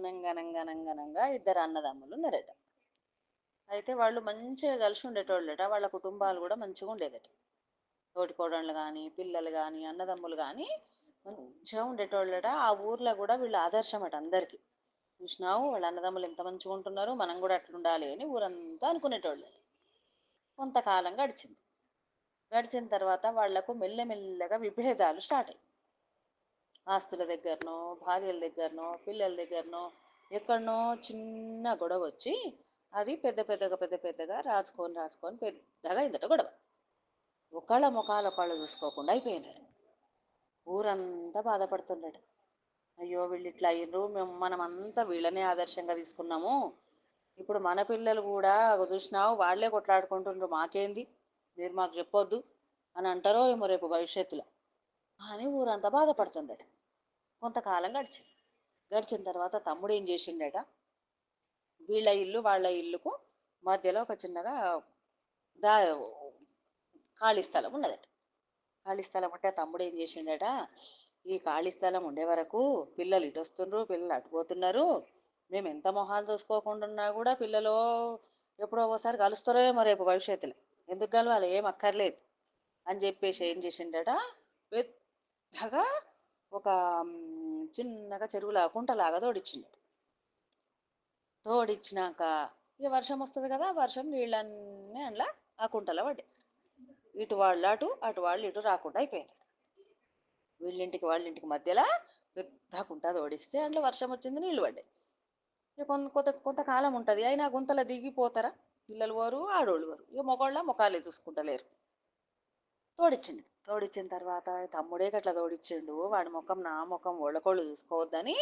అనంగనంగనంగనంగా ఇద్దరు అన్నదమ్ములు ఉన్నారట. అయితే వాళ్ళు మంచిగా కలిసి ఉండేటోళ్ళట. వాళ్ళ కుటుంబాలు కూడా మంచిగా ఉండేదట. తోటికోడళ్ళు కానీ పిల్లలు కానీ అన్నదమ్ములు కానీ మంచిగా ఉండేటోళ్ళట. ఆ ఊర్లో కూడా వీళ్ళు ఆదర్శం అట అందరికీ. చూసినావు వాళ్ళ అన్నదమ్ములు ఎంత మంచిగా ఉంటున్నారు మనం కూడా అట్లా ఉండాలి అని ఊరంతా అనుకునేటోళ్ళు. కొంతకాలం గడిచింది. గడిచిన తర్వాత వాళ్ళకు మెల్లమెల్లగా విభేదాలు స్టార్ట్ అయ్యాయి. ఆస్తుల దగ్గరనో భార్యల దగ్గరనో పిల్లల దగ్గరనో ఎక్కడనో చిన్న గొడవ వచ్చి అది పెద్ద పెద్దగా పెద్ద పెద్దగా రాచుకొని రాచుకొని పెద్దగా అయిందట గొడవ. ఒకళ్ళ ముఖాలు ఒకళ్ళు చూసుకోకుండా అయిపోయినాడు ఊరంతా బాధపడుతున్నాడు అయ్యో వీళ్ళు ఇట్లా అయ్యిండ్రు మేము మనమంతా వీళ్ళనే ఆదర్శంగా తీసుకున్నాము. ఇప్పుడు మన పిల్లలు కూడా చూసినావు వాళ్ళే కొట్లాడుకుంటుండ్రు. మాకేంది? మీరు మాకు చెప్పొద్దు అని అంటారో ఏమో రేపు భవిష్యత్తులో. అని ఊరంతా బాధపడుతుండట. కొంతకాలం గడిచింది. గడిచిన తర్వాత తమ్ముడు ఏం చేసిండట? వీళ్ళ ఇల్లు వాళ్ళ ఇల్లుకు మధ్యలో ఒక చిన్నగా దా ఖాళీ స్థలం ఉన్నదట. ఖాళీ స్థలం ఉంటే తమ్ముడు ఏం చేసిండట? ఈ ఖాళీ స్థలం ఉండే వరకు పిల్లలు ఇటు వస్తుండ్రు పిల్లలు అటు పోతున్నారు. మేము ఎంత మొహాలు చూసుకోకుండా ఉన్నా కూడా పిల్లలు ఎప్పుడో ఒకసారి కలుస్తారో ఏమో రేపు భవిష్యత్తులో. ఎందుకు కలవాలి? ఏం అక్కర్లేదు. అని చెప్పేసి ఏం చేసిండట? పెద్దగా ఒక చిన్నగా చెరువులా కుంటలాగా తోడిచ్చిండు తోడిచ్చినాక ఇక వర్షం వస్తుంది కదా వర్షం నీళ్ళన్నీ అందులో ఆ కుంటలో పడ్డాయి. ఇటు వాళ్ళు అటు అటు వాళ్ళు ఇటు రాకుండా అయిపోయినారు వీళ్ళింటికి వాళ్ళింటికి మధ్యలో పెద్ద కుంట తోడిస్తే అందులో వర్షం వచ్చింది నీళ్ళు పడ్డాయి. ఇక కొంత కొంత కొంతకాలం ఉంటుంది. అయినా గుంతలో దిగిపోతారా? పిల్లలు వారు ఆడోళ్ళు వారు ఇక మొగోళ్ళ ముఖాలే చూసుకుంటలేరు. తోడిచ్చిండు. తోడిచ్చిన తర్వాత తమ్ముడే గట్ల తోడిచ్చిండు. వాడి ముఖం నా ముఖం ఒళ్ళకొళ్ళు చూసుకోవద్దని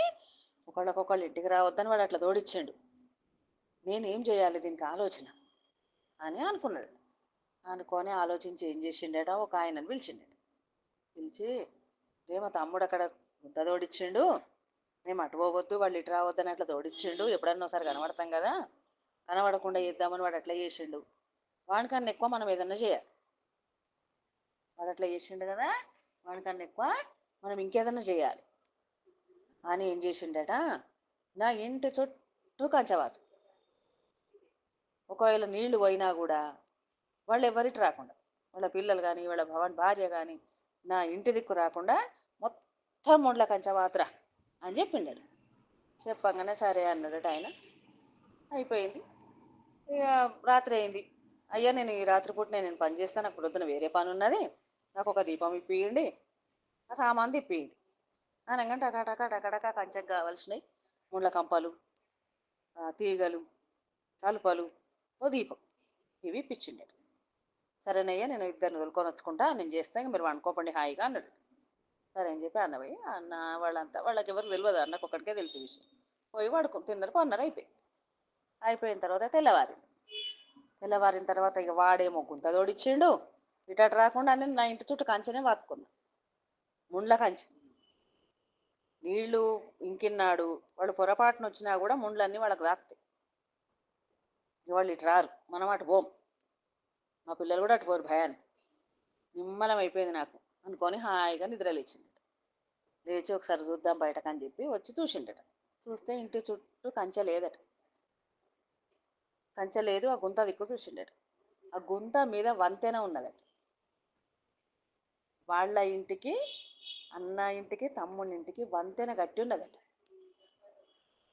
ఒకళ్ళకొకళ్ళు ఇంటికి రావద్దని వాడు అట్లా తోడిచ్చిండు. నేనేం చేయాలి దీనికి ఆలోచన? అని అనుకున్నాడు. అనుకొని ఆలోచించి ఏం చేసిండట? ఒక ఆయనను పిలిచిండట. పిలిచి రేమ తమ్ముడు అక్కడ గుంత తోడిచ్చిండు. మేము అటు పోవద్దు వాళ్ళు ఇటు రావద్దని అట్లా తోడిచ్చిండు. ఎప్పుడన్నా ఒకసారి కనబడతాం కదా కనబడకుండా చేద్దామని వాడు అట్లా చేసిండు. వాడికన్నా ఎక్కువ మనం ఏదన్నా చేయాలి. వాడు అట్లా చేసిండు కదా వాడికన్నా ఎక్కువ మనం ఇంకేదన్నా చేయాలి. అని ఏం చేసిండట? నా ఇంటి చుట్టూ కంచవాదు ఒకవేళ నీళ్ళు పోయినా కూడా వాళ్ళు ఎవరికి రాకుండా వాళ్ళ పిల్లలు కానీ వాళ్ళ భవన్ భార్య కానీ నా ఇంటి దిక్కు రాకుండా మొత్తం ముండ్ల కంచవాతురా అని చెప్పిండాడు చెప్పంగానే సరే అన్నాడట ఆయన. అయిపోయింది. ఇక రాత్రి అయింది. అయ్యా నేను ఈ రాత్రిపూట నేను పని చేస్తాను నాకు పొద్దున వేరే పని ఉన్నది నాకు ఒక దీపం ఇప్పియండి. ఆ సామాన్ తిప్పియండి. అనగా టకాటక టకా టకా కంచెకు కావాల్సినవి ముళ్ళ కంపలు తీగలు తలుపలు ఓ దీపం ఇవి ఇప్పించిండాడు సరేనయ్యా నేను ఇద్దరిని వదులుకొని వచ్చుకుంటా నేను చేస్తాను ఇంక మీరు వండుకోపండి హాయిగా అన్నాడు. సరే అని చెప్పి అన్నపోయి అన్న వాళ్ళంతా వాళ్ళకి ఎవరికి తెలియదు అన్నకు ఒక్కడికే తెలిసే విషయం. పోయి వాడుకో తిన్నారు కొన్నారు అయిపోయింది. అయిపోయిన తర్వాత తెల్లవారింది. తెల్లవారిన తర్వాత ఇక వాడేమో గుంత తోడిచ్చిండు. ఇటు అటు రాకుండా నేను నా ఇంటి చుట్టూ కంచెనే వాతుకున్నా. ముండ్ల కంచె. నీళ్ళు ఇంకిన్నాడు వాళ్ళు పొరపాటున వచ్చినా కూడా ముండ్లన్నీ వాళ్ళకి తాకుతాయి వాళ్ళు ఇటు రారు మనం అటు పోం. మా పిల్లలు కూడా అటు పోరు భయాన్ని నిమ్మలం అయిపోయింది నాకు. అనుకొని హాయిగా నిద్రలేచిండట లేచి ఒకసారి చూద్దాం బయటకు అని చెప్పి వచ్చి చూసిండట చూస్తే ఇంటి చుట్టూ కంచె లేదట. కంచె లేదు ఆ గుంత దిక్కు చూసిండట ఆ గుంత మీద వంతెన ఉన్నదట. వాళ్ళ ఇంటికి అన్న ఇంటికి తమ్ముని ఇంటికి వంతెన కట్టి ఉన్నదట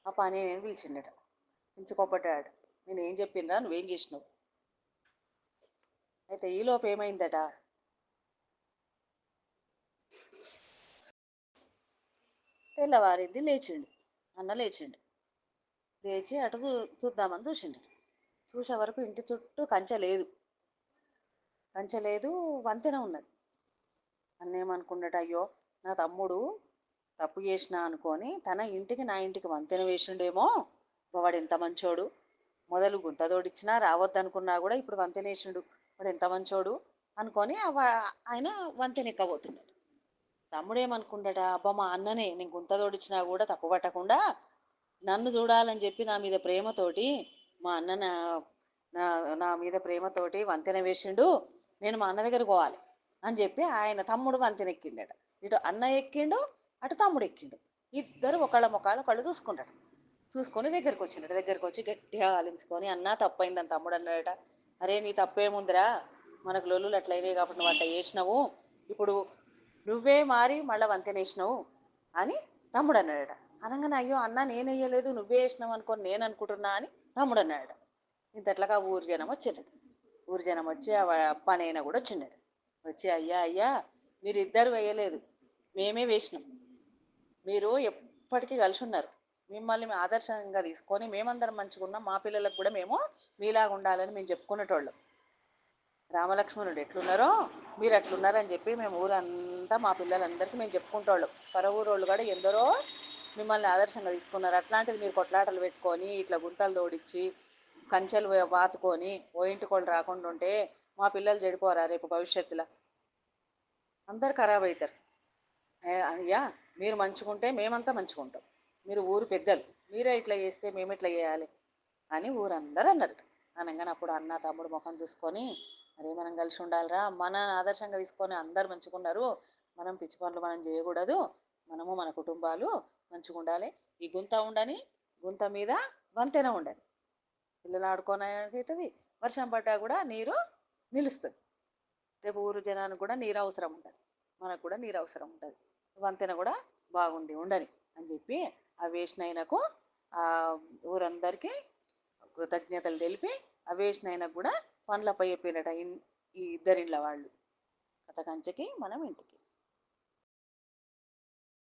ఆ పని నేను పిలిచిండట. పిలుచుకోపడ్డాడు నేను ఏం చెప్పిండ్రా? నువ్వేం చేసినావు? అయితే ఈలోపు ఏమైందట? తెల్లవారింది లేచిండు. అన్న లేచిండు. లేచి అటు చూ చూద్దామని చూసిండు. చూసే వరకు ఇంటి చుట్టూ కంచె లేదు. కంచె లేదు వంతెన ఉన్నది. అన్నేమనుకున్నట అయ్యో నా తమ్ముడు తప్పు చేసిన అనుకొని తన ఇంటికి నా ఇంటికి వంతెన వేసిండేమో. వాడు ఎంత మంచోడు. మొదలు గుంత తోడిచ్చినా రావద్దనుకున్నా కూడా ఇప్పుడు వంతెన వేసిండు. వాడు ఎంత మంచోడు అనుకొని ఆయన వంతెన ఎక్కబోతున్నాడు. తమ్ముడు ఏమనుకుంటాడ అబ్బా మా అన్ననే నేను గుంత తోడిచ్చినా కూడా తప్పు పట్టకుండా నన్ను చూడాలని చెప్పి నా మీద ప్రేమతోటి మా అన్న నా నా నా మీద ప్రేమతోటి వంతెన వేసిండు. నేను మా అన్న దగ్గర పోవాలి. అని చెప్పి ఆయన తమ్ముడు వంతెన ఎక్కిండట ఇటు అన్న ఎక్కిండు అటు తమ్ముడు ఎక్కిండు. ఇద్దరు ఒకళ్ళ ముఖాలు కళ్ళు చూసుకుంటాడు చూసుకొని దగ్గరికి వచ్చిండట. దగ్గరికి వచ్చి గట్టిగా ఆలించుకొని అన్న తప్పైందని తమ్ముడు అన్నాడట. అరే నీ తప్పేముందిరా? మనకు లొల్లులు అట్లయినాయి కాబట్టి నువ్వు అట్లా వేసినావు ఇప్పుడు నువ్వే మారి మళ్ళీ వంతెన వేసినావు అని తమ్ముడు అన్నాడట. అనగానే అయ్యో అన్న నేను వేయలేదు. నువ్వే వేసినావు అనుకొని నేను అనుకుంటున్నా అని తమ్ముడు అన్నాడట. ఇంతట్లాగా ఊరు జనం వచ్చిండట ఊరు జనం వచ్చి పనైనా కూడా వచ్చిండట వచ్చి అయ్యా అయ్యా మీరిద్దరు వేయలేదు. మేమే వేసినాం. మీరు ఎప్పటికీ కలిసి ఉన్నారు మిమ్మల్ని మేము ఆదర్శంగా తీసుకొని మేమందరం మంచిగా ఉన్నాం. మా పిల్లలకు కూడా మేము మీలాగా ఉండాలని మేము చెప్పుకునేటోళ్ళం. రామలక్ష్మణుడు ఎట్లున్నారో మీరు అట్లున్నారని చెప్పి మేము ఊరంతా మా పిల్లలందరికీ మేము చెప్పుకుంటోళ్ళం. పర ఊరోళ్ళు కూడా ఎందరో మిమ్మల్ని ఆదర్శంగా తీసుకున్నారు. అట్లాంటిది మీరు కొట్లాటలు పెట్టుకొని ఇట్లా గుంతలు తోడిచ్చి కంచెలు వాతుకొని ఓ ఇంటికోళ్ళు రాకుండా ఉంటే మా పిల్లలు చెడిపోరా రేపు భవిష్యత్తులో అందరు ఖరాబ్ అవుతారు అయ్యా మీరు మంచుకుంటే మేమంతా మంచుకుంటాం మీరు ఊరు పెద్దలు మీరే ఇట్లా చేస్తే మేము ఇట్లా చేయాలి అని ఊరందరూ అన్నారు అనగానే అప్పుడు అన్న తమ్ముడు ముఖం చూసుకొని అరే మనం కలిసి ఉండాలిరా మన ఆదర్శంగా తీసుకొని అందరు మంచుకున్నారు మనం పిచ్చి పనులు మనం చేయకూడదు మనము మన కుటుంబాలు మంచిగా ఉండాలి ఈ గుంత ఉండని గుంత మీద వంతెన ఉండని పిల్లలు ఆడుకోవడానికి అవుతుంది వర్షం పడ్డా కూడా నీరు నిలుస్తుంది. రేపు ఊరు జనానికి కూడా నీరు అవసరం ఉంటుంది. మనకు కూడా నీరు అవసరం ఉంటుంది. వంతెన కూడా బాగుంది ఉండని అని చెప్పి ఆ వేషనైనకు ఆ ఊరందరికీ కృతజ్ఞతలు తెలిపి ఆ వేషనైనకు కూడా పండ్లపై చెప్పినట ఈ ఇద్దరిండ్ల వాళ్ళు. కథ కంచెకి మనం ఇంటికి